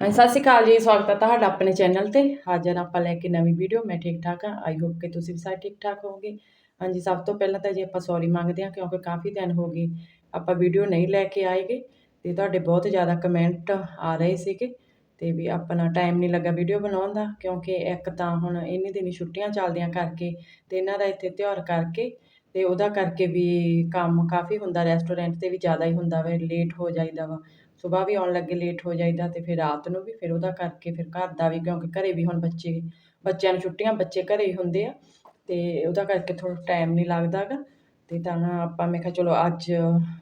ਹਾਂਜੀ, ਸਤਿ ਸ਼੍ਰੀ ਅਕਾਲ ਜੀ, ਸਵਾਗਤ ਹੈ ਤੁਹਾਡਾ ਆਪਣੇ ਚੈਨਲ ਤੇ। ਹਾਜ਼ਰ ਆਪਾਂ ਲੈ ਕੇ ਨਵੀਂ ਵੀਡੀਓ, ਮੈਂ ਠੀਕ ਠਾਕ ਹਾਂ ਆਈ ਹੋਪ ਕਿ ਤੁਸੀਂ ਵੀ ਸਾਰੇ ਠੀਕ ਠਾਕ ਹੋਵੋਗੇ। ਹਾਂਜੀ, ਸਭ ਤੋਂ ਪਹਿਲਾਂ ਤਾਂ ਜੀ ਆਪਾਂ ਸੌਰੀ ਮੰਗਦੇ ਹਾਂ, ਕਿਉਂਕਿ ਕਾਫੀ ਦਿਨ ਹੋ ਗਏ ਆਪਾਂ ਵੀਡੀਓ ਨਹੀਂ ਲੈ ਕੇ ਆਏਗੇ ਤੇ ਤੁਹਾਡੇ ਬਹੁਤ ਜ਼ਿਆਦਾ ਕਮੈਂਟ ਆ ਰਹੇ ਸੀਗੇ, ਤੇ ਵੀ ਆਪਣਾ ਟਾਈਮ ਨਹੀਂ ਲੱਗਾ ਵੀਡੀਓ ਬਣਾਉਣ ਦਾ, ਕਿਉਂਕਿ ਇੱਕ ਤਾਂ ਹੁਣ ਇੰਨੀ ਦਿਨੀ ਛੁੱਟੀਆਂ ਚੱਲਦੀਆਂ ਕਰਕੇ, ਤੇ ਇਹਨਾਂ ਦਾ ਇੱਥੇ ਤਿਉਹਾਰ ਕਰਕੇ, ਤੇ ਉਹਦਾ ਕਰਕੇ ਵੀ ਕੰਮ ਕਾਫੀ ਹੁੰਦਾ ਰੈਸਟੋਰੈਂਟ ਤੇ ਵੀ ਜ਼ਿਆਦਾ ਹੀ ਹੁੰਦਾ ਵਾ ਲੇਟ ਹੋ ਜਾਈਦਾ ਵਾ। ਸਵੇਰ ਵੀ ਆਉਣ ਲੱਗੇ ਲੇਟ ਹੋ ਜਾਈਦਾ ਤੇ ਫਿਰ ਰਾਤ ਨੂੰ ਵੀ ਫਿਰ ਉਹਦਾ ਕਰਕੇ ਫਿਰ ਘਰ ਦਾ ਵੀ, ਕਿਉਂਕਿ ਘਰੇ ਵੀ ਹੁਣ ਬੱਚੇ, ਬੱਚਿਆਂ ਨੂੰ ਛੁੱਟੀਆਂ ਬੱਚੇ ਘਰੇ ਹੀ ਹੁੰਦੇ ਆ ਤੇ ਉਹਦਾ ਕਰਕੇ ਥੋੜਾ ਟਾਈਮ ਨਹੀਂ ਲੱਗਦਾ ਗਾ ਤੇ ਤਾਂ ਆਪਾਂ ਮੈਂ ਕਿਹਾ ਚਲੋ ਅੱਜ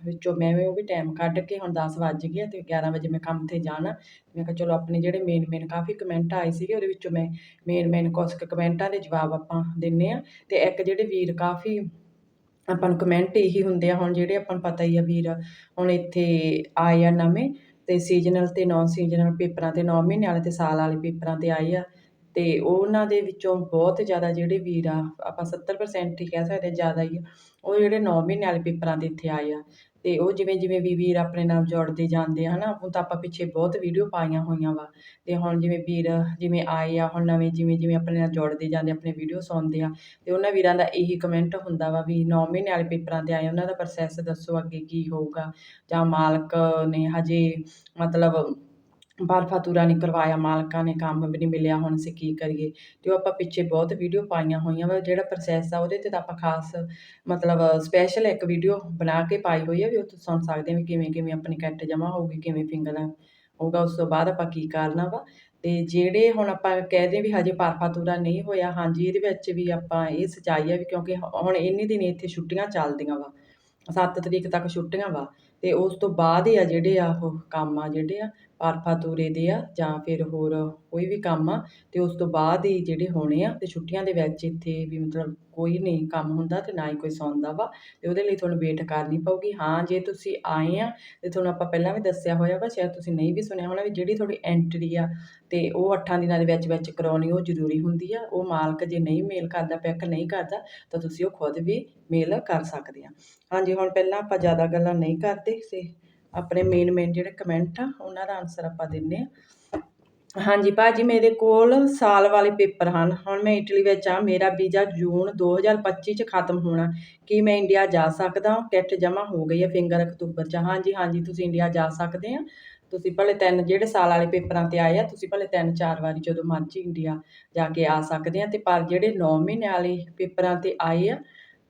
ਵਿੱਚੋਂ ਮੈਂ ਵੀ ਉਹ ਵੀ ਟਾਈਮ ਕੱਢ ਕੇ ਹੁਣ 10 ਵੱਜ ਗਏ ਆ ਤੇ 11 ਵਜੇ ਮੈਂ ਕੰਮ ਤੇ ਜਾਣਾ। ਮੈਂ ਕਿਹਾ ਚਲੋ ਆਪਣੇ ਜਿਹੜੇ ਮੇਨ ਮੇਨ ਕਾਫੀ ਕਮੈਂਟ ਆਏ ਸੀਗੇ ਉਹਦੇ ਵਿੱਚੋਂ ਮੈਂ ਮੇਨ ਮੇਨ ਕੁਝ ਕੁ ਕਮੈਂਟਾਂ ਦੇ ਜਵਾਬ ਆਪਾਂ ਦਿੰਨੇ ਆ ਤੇ ਇੱਕ ਜਿਹੜੇ ਵੀਰ ਕਾਫੀ ਆਪਾਂ ਨੂੰ ਕਮੈਂਟ ਇਹੀ ਹੁੰਦੇ ਆ, ਹੁਣ ਜਿਹੜੇ ਆਪਾਂ ਨੂੰ ਪਤਾ ਹੀ ਆ ਵੀਰ, ਹੁਣ ਇੱਥੇ ਆਏ ਆ ਨਵੇਂ ਤੇ ਸੀਜ਼ਨਲ ਤੇ ਨਾਨ ਸੀਜ਼ਨਲ ਪੇਪਰਾਂ ਤੇ 9 ਮਹੀਨੇ ਵਾਲੇ ਤੇ ਸਾਲ ਵਾਲੇ ਪੇਪਰਾਂ ਤੇ ਆਏ ਆ ਤੇ ਉਹਨਾਂ ਦੇ ਵਿੱਚੋਂ ਬਹੁਤ ਜ਼ਿਆਦਾ ਜਿਹੜੇ ਵੀਰ ਆ, ਆਪਾਂ 70% ਹੀ ਕਹਿ ਸਕਦੇ ਜ਼ਿਆਦਾ ਹੀ ਆ, ਉਹ ਜਿਹੜੇ 9 ਮਹੀਨੇ ਵਾਲੇ ਪੇਪਰਾਂ ਦੇ ਇੱਥੇ ਆਏ ਆ। ਤੇ ਉਹ ਜਿਵੇਂ ਜਿਵੇਂ ਵੀ ਵੀਰ ਆਪਣੇ ਨਾਲ ਜੋੜਦੇ ਜਾਂਦੇ ਆ, ਹਨਾ, ਹੁਣ ਤਾਂ ਆਪਾਂ ਪਿੱਛੇ ਬਹੁਤ ਵੀਡੀਓ ਪਾਈਆਂ ਹੋਈਆਂ ਵਾ। ਤੇ ਹੁਣ ਜਿਵੇਂ ਵੀਰ ਜਿਵੇਂ ਆਏ ਆ, ਹੁਣ ਨਵੇਂ ਜਿਵੇਂ ਜਿਵੇਂ ਆਪਣੇ ਨਾਲ ਜੋੜਦੇ ਜਾਂਦੇ, ਆਪਣੇ ਵੀਡੀਓ ਸੁਣਦੇ ਆ, ਤੇ ਉਹਨਾਂ ਵੀਰਾਂ ਦਾ ਇਹੀ ਕਮੈਂਟ ਹੁੰਦਾ ਵਾ ਵੀ 9 ਮਹੀਨੇ ਵਾਲੇ ਪੇਪਰਾਂ ਤੇ ਆਏ ਉਹਨਾਂ ਦਾ ਪ੍ਰੋਸੈਸ ਦੱਸੋ ਅੱਗੇ ਕੀ ਹੋਊਗਾ, ਜਾਂ ਮਾਲਕ ਨੇ ਹਜੇ ਮਤਲਬ ਬਰਫਾ ਤੂਰਾ ਨਹੀਂ ਕਰਵਾਇਆ, ਮਾਲਕਾਂ ਨੇ ਕੰਮ ਵੀ ਨਹੀਂ ਮਿਲਿਆ, ਹੁਣ ਅਸੀਂ ਕੀ ਕਰੀਏ? ਅਤੇ ਉਹ ਆਪਾਂ ਪਿੱਛੇ ਬਹੁਤ ਵੀਡੀਓ ਪਾਈਆਂ ਹੋਈਆਂ ਵਾ, ਜਿਹੜਾ ਪ੍ਰੋਸੈਸ ਆ ਉਹਦੇ ਤੇ ਤਾਂ ਆਪਾਂ ਖਾਸ ਮਤਲਬ ਸਪੈਸ਼ਲ ਇੱਕ ਵੀਡੀਓ ਬਣਾ ਕੇ ਪਾਈ ਹੋਈ ਆ, ਵੀ ਉਹ ਤੁਸੀਂ ਸੁਣ ਸਕਦੇ ਵੀ ਕਿਵੇਂ ਕਿਵੇਂ ਆਪਣੀ ਕਿੱਟ ਜਮ੍ਹਾਂ ਹੋਊਗੀ, ਕਿਵੇਂ ਫਿੰਗਰ ਹੋਊਗਾ, ਉਸ ਤੋਂ ਬਾਅਦ ਆਪਾਂ ਕੀ ਕਰਨਾ ਵਾ? ਅਤੇ ਜਿਹੜੇ ਹੁਣ ਆਪਾਂ ਕਹਦੇ ਵੀ ਹਜੇ ਬਰਫਾ ਤੂਰਾ ਨਹੀਂ ਹੋਇਆ, ਹਾਂਜੀ, ਇਹਦੇ ਵਿੱਚ ਵੀ ਆਪਾਂ ਇਹ ਸਚਾਈ ਆ ਵੀ ਕਿਉਂਕਿ ਹੁਣ ਇੰਨੇ ਦਿਨ ਇੱਥੇ ਛੁੱਟੀਆਂ ਚੱਲਦੀਆਂ ਵਾ, ਸੱਤ ਤਰੀਕ ਤੱਕ ਛੁੱਟੀਆਂ ਵਾ ਅਤੇ ਉਸ ਤੋਂ ਬਾਅਦ ਹੀ ਆ ਜਿਹੜੇ ਆ ਉਹ ਕੰਮ ਆ ਜਿਹੜੇ ਆ ਬਰਫਾ ਤੂਰੇ ਦੇ ਆ ਜਾਂ ਫਿਰ ਹੋਰ ਕੋਈ ਵੀ ਕੰਮ ਆ ਅਤੇ ਉਸ ਤੋਂ ਬਾਅਦ ਹੀ ਜਿਹੜੇ ਹੋਣੇ ਆ ਅਤੇ ਛੁੱਟੀਆਂ ਦੇ ਵਿੱਚ ਇੱਥੇ ਵੀ ਮਤਲਬ ਕੋਈ ਨਹੀਂ ਕੰਮ ਹੁੰਦਾ ਅਤੇ ਨਾ ਹੀ ਕੋਈ ਸੌਂਦਾ ਵਾ ਅਤੇ ਉਹਦੇ ਲਈ ਤੁਹਾਨੂੰ ਵੇਟ ਕਰਨੀ ਪਊਗੀ। ਹਾਂ, ਜੇ ਤੁਸੀਂ ਆਏ ਆ ਅਤੇ ਤੁਹਾਨੂੰ ਆਪਾਂ ਪਹਿਲਾਂ ਵੀ ਦੱਸਿਆ ਹੋਇਆ ਵਾ, ਸ਼ਾਇਦ ਤੁਸੀਂ ਨਹੀਂ ਵੀ ਸੁਣਿਆ ਹੋਣਾ ਵੀ ਜਿਹੜੀ ਤੁਹਾਡੀ ਐਂਟਰੀ ਆ ਅਤੇ ਉਹ ਅੱਠਾਂ ਦਿਨਾਂ ਦੇ ਵਿੱਚ ਵਿੱਚ ਕਰਾਉਣੀ ਉਹ ਜ਼ਰੂਰੀ ਹੁੰਦੀ ਆ, ਉਹ ਮਾਲਕ ਜੇ ਨਹੀਂ ਮੇਲ ਕਰਦਾ, ਪਿਕ ਨਹੀਂ ਕਰਦਾ, ਤਾਂ ਤੁਸੀਂ ਉਹ ਖੁਦ ਵੀ ਮੇਲ ਕਰ ਸਕਦੇ ਆ। ਹਾਂਜੀ, ਹੁਣ ਪਹਿਲਾਂ ਆਪਾਂ ਜ਼ਿਆਦਾ ਗੱਲਾਂ ਨਹੀਂ ਕਰਦੇ, ਤੇ ਆਪਣੇ ਮੇਨ ਮੇਨ ਜਿਹੜੇ ਕਮੈਂਟ ਆ, ਉਹਨਾਂ ਦਾ ਆਨਸਰ ਆਪਾਂ ਦਿੰਨੇ ਆ ਹਾਂਜੀ ਭਾਜੀ ਮੇਰੇ ਕੋਲ ਸਾਲ ਵਾਲੇ ਪੇਪਰ ਹਨ। ਹੁਣ ਮੈਂ ਇਟਲੀ ਵਿੱਚ ਆ ਮੇਰਾ ਵੀਜ਼ਾ ਜੂਨ 2025 ਚ ਖਤਮ ਹੋਣਾ। ਕੀ ਮੈਂ ਇੰਡੀਆ ਜਾ ਸਕਦਾ? ਹਾਂ ਕਿੱਟ ਜਮ੍ਹਾਂ ਹੋ ਗਈ ਹੈ ਫਿੰਗਰ ਅਕਤੂਬਰ ਚ। ਹਾਂਜੀ ਹਾਂਜੀ, ਤੁਸੀਂ ਇੰਡੀਆ ਜਾ ਸਕਦੇ ਆ। ਤੁਸੀਂ ਭਲੇ ਤਿੰਨ ਜਿਹੜੇ ਸਾਲ ਵਾਲੇ ਪੇਪਰਾਂ ਤੇ ਆਏ ਆ, ਤੁਸੀਂ ਭਲੇ ਤਿੰਨ ਚਾਰ ਵਾਰੀ ਜਦੋਂ ਮਰਜ਼ੀ ਇੰਡੀਆ ਜਾ ਕੇ ਆ ਸਕਦੇ ਆ। ਤੇ ਪਰ ਜਿਹੜੇ 9 ਮਹੀਨੇ ਵਾਲੇ ਪੇਪਰਾਂ ਤੇ ਆਏ ਆ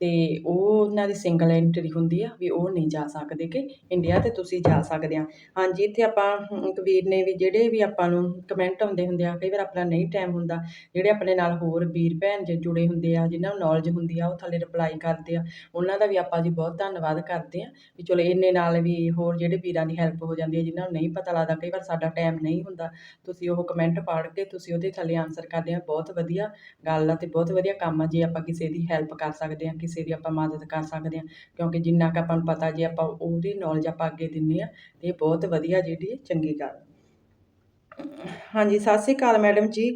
ਤੇ ਉਹ ਉਹਨਾਂ ਦੀ ਸਿੰਗਲ ਐਂਟਰੀ ਹੁੰਦੀ ਆ ਵੀ ਉਹ ਨਹੀਂ ਜਾ ਸਕਦੇ ਕਿ ਇੰਡੀਆ ਤੇ ਤੁਸੀਂ ਜਾ ਸਕਦੇ ਆ। ਹਾਂਜੀ, ਇੱਥੇ ਆਪਾਂ ਇੱਕ ਵੀਰ ਨੇ ਵੀ ਜਿਹੜੇ ਵੀ ਆਪਾਂ ਨੂੰ ਕਮੈਂਟ ਆਉਂਦੇ ਹੁੰਦੇ ਆ, ਕਈ ਵਾਰ ਆਪਣਾ ਨਹੀਂ ਟਾਈਮ ਹੁੰਦਾ, ਜਿਹੜੇ ਆਪਣੇ ਨਾਲ ਹੋਰ ਵੀਰ ਭੈਣ ਜੇ ਜੁੜੇ ਹੁੰਦੇ ਆ, ਜਿਨ੍ਹਾਂ ਨੂੰ ਨੌਲੇਜ ਹੁੰਦੀ ਆ, ਉਹ ਥੱਲੇ ਰਿਪਲਾਈ ਕਰਦੇ ਆ। ਉਹਨਾਂ ਦਾ ਵੀ ਆਪਾਂ ਜੀ ਬਹੁਤ ਧੰਨਵਾਦ ਕਰਦੇ ਆ ਵੀ ਚਲੋ ਇੰਨੇ ਨਾਲ ਵੀ ਹੋਰ ਜਿਹੜੇ ਵੀਰਾਂ ਦੀ ਹੈਲਪ ਹੋ ਜਾਂਦੀ ਹੈ ਜਿਨ੍ਹਾਂ ਨੂੰ ਨਹੀਂ ਪਤਾ ਲੱਗਦਾ, ਕਈ ਵਾਰ ਸਾਡਾ ਟਾਈਮ ਨਹੀਂ ਹੁੰਦਾ, ਤੁਸੀਂ ਉਹ ਕਮੈਂਟ ਪੜ੍ਹ ਕੇ ਤੁਸੀਂ ਉਹਦੇ ਥੱਲੇ ਆਨਸਰ ਕਰਦੇ ਆ। ਬਹੁਤ ਵਧੀਆ ਗੱਲ ਆ ਅਤੇ ਬਹੁਤ ਵਧੀਆ ਕੰਮ ਆ, ਜੇ ਆਪਾਂ ਕਿਸੇ ਦੀ ਹੈਲਪ ਕਰ ਸਕਦੇ ਆ ਕਿਸੇ ਦੀ ਆਪਾਂ ਮਦਦ ਕਰ ਸਕਦੇ ਹਾਂ, ਕਿਉਂਕਿ ਜਿੰਨਾ ਕੁ ਆਪਾਂ ਨੂੰ ਪਤਾ ਜੇ ਆਪਾਂ ਉਹਦੀ ਨੌਲੇਜ ਆਪਾਂ ਅੱਗੇ ਦਿੰਨੇ ਆ ਤੇ ਇਹ ਬਹੁਤ ਵਧੀਆ ਜਿਹੜੀ ਚੰਗੀ ਗੱਲ ਹਾਂਜੀ, ਸਤਿ ਸ਼੍ਰੀ ਅਕਾਲ ਮੈਡਮ ਜੀ।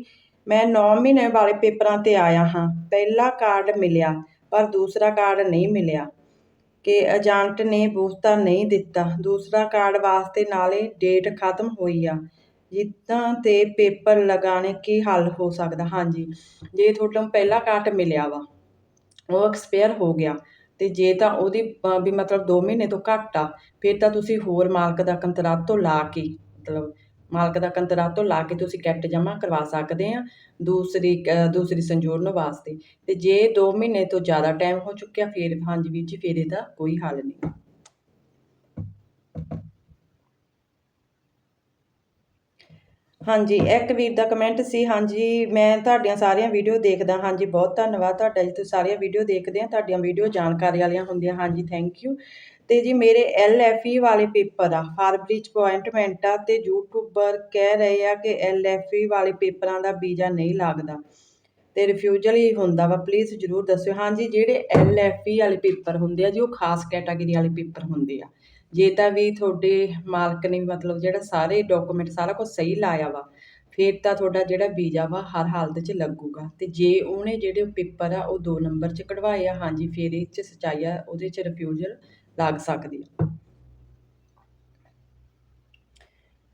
ਮੈਂ 9 ਮਹੀਨੇ ਵਾਲੇ ਪੇਪਰਾਂ ਤੇ ਆਇਆ ਹਾਂ। ਪਹਿਲਾ ਕਾਰਡ ਮਿਲਿਆ, ਪਰ ਦੂਸਰਾ ਕਾਰਡ ਨਹੀਂ ਮਿਲਿਆ। ਕਿ ਏਜੰਟ ਨੇ ਬੂਸਤਾ ਨਹੀਂ ਦਿੱਤਾ। ਦੂਸਰਾ ਕਾਰਡ ਵਾਸਤੇ ਨਾਲੇ ਡੇਟ ਖਤਮ ਹੋਈ ਆ। ਜਿੱਦਾਂ ਤੇ ਪੇਪਰ ਲਗਾਣੇ ਕੀ ਹੱਲ ਹੋ ਸਕਦਾ? ਹਾਂਜੀ, ਜੇ ਤੁਹਾਨੂੰ ਪਹਿਲਾ ਕਾਰਡ ਮਿਲਿਆ ਵਾ। ਉਹ ਐਕਸਪਾਇਰ ਹੋ ਗਿਆ। ਅਤੇ ਜੇ ਤਾਂ ਉਹਦੀ ਵੀ ਮਤਲਬ ਦੋ ਮਹੀਨੇ ਤੋਂ ਘੱਟ ਆ, ਫਿਰ ਤਾਂ ਤੁਸੀਂ ਹੋਰ ਮਾਲਕ ਦਾ ਕੰਤਰਾਤੋ ਲਾ ਕੇ, ਮਤਲਬ ਮਾਲਕ ਦਾ ਕੰਤਰਾਤੋ ਲਾ ਕੇ ਤੁਸੀਂ ਕਿੱਟ ਜਮ੍ਹਾਂ ਕਰਵਾ ਸਕਦੇ ਆ ਦੂਸਰੀ ਦੂਸਰੀ ਸੰਜੋੜਨ ਵਾਸਤੇ। ਅਤੇ ਜੇ ਦੋ ਮਹੀਨੇ ਤੋਂ ਜ਼ਿਆਦਾ ਟਾਈਮ ਹੋ ਚੁੱਕਿਆ, ਫਿਰ ਹਾਂਜੀ ਵੀਰ ਜੀ, ਫਿਰ ਇਹਦਾ ਕੋਈ ਹੱਲ ਨਹੀਂ। ਹਾਂਜੀ, ਇੱਕ ਵੀਰ ਦਾ ਕਮੈਂਟ ਸੀ, ਹਾਂਜੀ, ਮੈਂ ਤੁਹਾਡੀਆਂ ਸਾਰੀਆਂ ਵੀਡੀਓ ਦੇਖਦਾ, ਹਾਂਜੀ, ਬਹੁਤ ਧੰਨਵਾਦ ਤੁਹਾਡਾ ਜੀ, ਤੁਸੀਂ ਸਾਰੀਆਂ ਵੀਡੀਓ ਦੇਖਦੇ ਆ, ਤੁਹਾਡੀਆਂ ਵੀਡੀਓ ਜਾਣਕਾਰੀ ਵਾਲੀਆਂ ਹੁੰਦੀਆਂ, ਹਾਂਜੀ ਥੈਂਕ ਯੂ ਤੇ ਜੀ, ਮੇਰੇ ਐਲ ਐਫ ਈ ਵਾਲੇ ਪੇਪਰ ਆ ਫਾਰਬਰੀ ਚ ਅਪਾਇੰਟਮੈਂਟ ਆ ਤੇ ਯੂਟਿਊਬਰ ਕਹਿ ਰਹੇ ਆ ਕਿ ਐਲ ਐਫ ਈ ਵਾਲੇ ਪੇਪਰਾਂ ਦਾ ਵੀਜ਼ਾ ਨਹੀਂ ਲੱਗਦਾ। ਤੇ ਰਿਫਿਊਜ਼ਲ ਹੀ ਹੁੰਦਾ ਵਾ ਪਲੀਜ਼ ਜਰੂਰ ਦੱਸਿਓ। ਹਾਂਜੀ, ਜਿਹੜੇ ਐਲ ਐਫ ਈ ਵਾਲੇ ਪੇਪਰ ਹੁੰਦੇ ਆ ਜੀ, ਉਹ ਖਾਸ ਕੈਟਾਗਰੀ ਵਾਲੇ ਪੇਪਰ ਹੁੰਦੇ ਆ। ਜੇ ਤਾਂ ਵੀ ਤੁਹਾਡੇ ਮਾਲਕ ਨੇ ਮਤਲਬ ਜਿਹੜਾ ਸਾਰੇ ਡਾਕੂਮੈਂਟ ਸਾਰਾ ਕੁਝ ਸਹੀ ਲਾਇਆ ਵਾ, ਫਿਰ ਤਾਂ ਤੁਹਾਡਾ ਜਿਹੜਾ ਵੀਜ਼ਾ ਵਾ ਹਰ ਹਾਲਤ 'ਚ ਲੱਗੂਗਾ। ਤੇ ਜੇ ਉਹਨੇ ਜਿਹੜੇ ਪੇਪਰ ਆ, ਉਹ 2 ਨੰਬਰ 'ਚ ਕਢਵਾਏ ਆ, ਹਾਂਜੀ, ਫਿਰ ਇਹ 'ਚ ਸਚਾਈ ਆ, ਉਹਦੇ 'ਚ ਰਿਫਿਊਜ਼ਲ ਲੱਗ ਸਕਦੀ ਆ।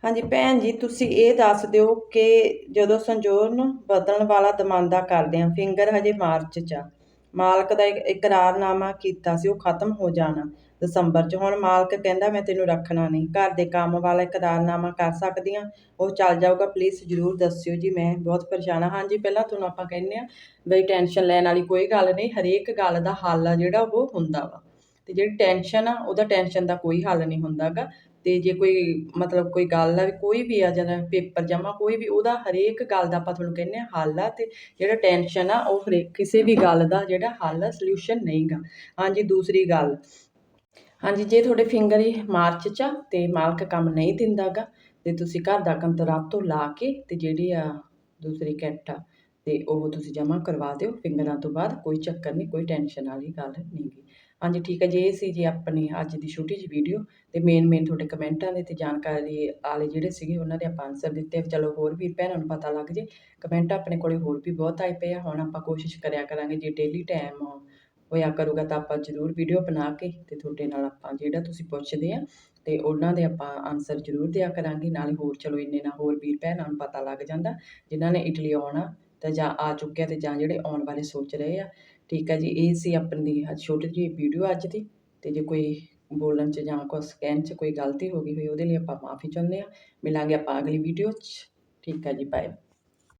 ਹਾਂਜੀ, ਭੈਣ ਜੀ, ਤੁਸੀਂ ਇਹ ਦੱਸ ਦਿਓ ਕਿ ਜਦੋਂ ਸੰਜੋਰਨ ਬਦਲਣ ਵਾਲਾ ਦਮਾਂਦਾ ਕਰਦੇ ਆ ਫਿੰਗਰ ਹਜੇ ਮਾਰਚ ਚ ਆ। ਮਾਲਕ ਦਾ ਇਕਰਾਰਨਾਮਾ ਕੀਤਾ ਸੀ, ਉਹ ਖਤਮ ਹੋ ਜਾਣਾ। ਦਸੰਬਰ ਚ। ਹੁਣ ਮਾਲਕ ਕਹਿੰਦਾ, ਮੈਂ ਤੈਨੂੰ ਰੱਖਣਾ ਨਹੀਂ। ਘਰ ਦੇ ਕੰਮ ਵਾਲਾ ਇਕਰਾਰਨਾਮਾ ਕਰ ਸਕਦੀ ਹਾਂ ਉਹ ਚੱਲ ਜਾਊਗਾ। ਪਲੀਜ਼ ਜਰੂਰ ਦੱਸਿਓ ਜੀ। ਮੈਂ ਬਹੁਤ ਪਰੇਸ਼ਾਨ ਹਾਂ ਹਾਂਜੀ, ਪਹਿਲਾਂ ਤੁਹਾਨੂੰ ਆਪਾਂ ਕਹਿੰਦੇ ਆ ਬਈ ਟੈਨਸ਼ਨ ਲੈਣ ਵਾਲੀ ਕੋਈ ਗੱਲ ਨਹੀਂ। ਹਰੇਕ ਗੱਲ ਦਾ ਹੱਲ ਆ ਜਿਹੜਾ ਉਹ ਹੁੰਦਾ ਵਾ। ਤੇ ਜਿਹੜੀ ਟੈਨਸ਼ਨ ਆ, ਉਹਦਾ ਟੈਨਸ਼ਨ ਦਾ ਕੋਈ ਹੱਲ ਨਹੀਂ ਹੁੰਦਾਗਾ ਤੇ ਜੇ ਕੋਈ ਮਤਲਬ ਕੋਈ ਗੱਲ ਆ, ਕੋਈ ਵੀ ਆ ਜਦੋਂ ਪੇਪਰ ਜਮਾ ਕੋਈ ਵੀ, ਉਹਦਾ ਹਰੇਕ ਗੱਲ ਦਾ ਆਪਾਂ ਤੁਹਾਨੂੰ ਕਹਿੰਦੇ ਆ ਹੱਲ ਆ। ਤੇ ਜਿਹੜਾ ਟੈਨਸ਼ਨ ਆ, ਉਹ ਹਰੇਕ ਕਿਸੇ ਵੀ ਗੱਲ ਦਾ ਜਿਹੜਾ ਹੱਲ ਆ ਸੋਲੂਸ਼ਨ ਨਹੀਂਗਾ ਹਾਂਜੀ, ਦੂਸਰੀ ਗੱਲ। ਹਾਂਜੀ, ਜੇ ਤੁਹਾਡੇ ਫਿੰਗਰ ਹੀ ਮਾਰਚ ਚ ਆ ਤੇ ਮਾਲਕ ਕੰਮ ਨਹੀਂ ਦਿੰਦਾਗਾ, ਤੇ ਤੁਸੀਂ ਘਰ ਦਾ ਕੰਤਰਾਤ ਤੋਂ ਲਾ ਕੇ ਤੇ ਜਿਹੜੀ ਆ ਦੂਸਰੀ ਕਿੱਟ ਆ ਤੇ ਉਹ ਤੁਸੀਂ ਜਮ੍ਹਾਂ ਕਰਵਾ ਦਿਓ। ਫਿੰਗਰਾਂ ਤੋਂ ਬਾਅਦ ਕੋਈ ਚੱਕਰ ਨਹੀਂ, ਕੋਈ ਟੈਨਸ਼ਨ ਵਾਲੀ ਗੱਲ ਨਹੀਂਗੀ ਹਾਂਜੀ, ਠੀਕ ਹੈ ਜੀ, ਇਹ ਸੀ ਜੀ ਆਪਣੀ ਅੱਜ ਦੀ ਛੋਟੀ ਜਿਹੀ ਵੀਡੀਓ ਤੇ ਮੇਨ ਮੇਨ ਤੁਹਾਡੇ ਕਮੈਂਟਾਂ ਦੇ ਤੇ ਜਾਣਕਾਰੀ ਵਾਲੇ ਜਿਹੜੇ ਸੀਗੇ ਉਹਨਾਂ ਦੇ ਆਪਾਂ ਆਨਸਰ ਦਿੱਤੇ ਚਲੋ ਹੋਰ ਵੀ ਭੈਣਾਂ ਨੂੰ ਪਤਾ ਲੱਗ ਜੇ ਕਮੈਂਟ ਆਪਣੇ ਕੋਲੇ ਹੋਰ ਵੀ ਬਹੁਤ ਆਏ ਪਏ ਆ। ਹੁਣ ਆਪਾਂ ਕੋਸ਼ਿਸ਼ ਕਰਿਆ ਕਰਾਂਗੇ ਜੇ ਡੇਲੀ ਟਾਈਮ ਹੋਇਆ ਕਰੂਗਾ ਤਾਂ ਆਪਾਂ ਜ਼ਰੂਰ ਵੀਡੀਓ ਬਣਾ ਕੇ ਤੇ ਤੁਹਾਡੇ ਨਾਲ ਆਪਾਂ ਜਿਹੜਾ ਤੁਸੀਂ ਪੁੱਛਦੇ ਆ ਤੇ ਉਹਨਾਂ ਦੇ ਆਪਾਂ ਆਨਸਰ ਜ਼ਰੂਰ ਦਿਆ ਕਰਾਂਗੇ। ਨਾਲੇ ਹੋਰ ਚਲੋ ਇੰਨੇ ਨਾਲ ਹੋਰ ਵੀਰ ਭੈਣਾਂ ਨੂੰ ਪਤਾ ਲੱਗ ਜਾਂਦਾ, ਜਿਨ੍ਹਾਂ ਨੇ ਇਟਲੀ ਆਉਣਾ ਤਾਂ ਜਾਂ ਆ ਚੁੱਕਿਆ ਤੇ ਜਾਂ ਜਿਹੜੇ ਆਉਣ ਬਾਰੇ ਸੋਚ ਰਹੇ ਆ। ਠੀਕ ਹੈ ਜੀ, ਇਹ ਸੀ ਆਪਣੀ ਛੋਟੀ ਜਿਹੀ ਵੀਡੀਓ ਅੱਜ ਦੀ ਤੇ ਜੇ ਕੋਈ ਬੋਲਣ 'ਚ ਜਾਂ ਕੋਈ ਸਕੈਨ 'ਚ ਕੋਈ ਗਲਤੀ ਹੋ ਗਈ ਹੋਈ, ਉਹਦੇ ਲਈ ਆਪਾਂ ਮਾਫੀ ਚਾਹੁੰਦੇ ਆ। ਮਿਲਾਂਗੇ ਆਪਾਂ ਅਗਲੀ ਵੀਡੀਓ 'ਚ। ਠੀਕ ਹੈ ਜੀ ਬਾਏ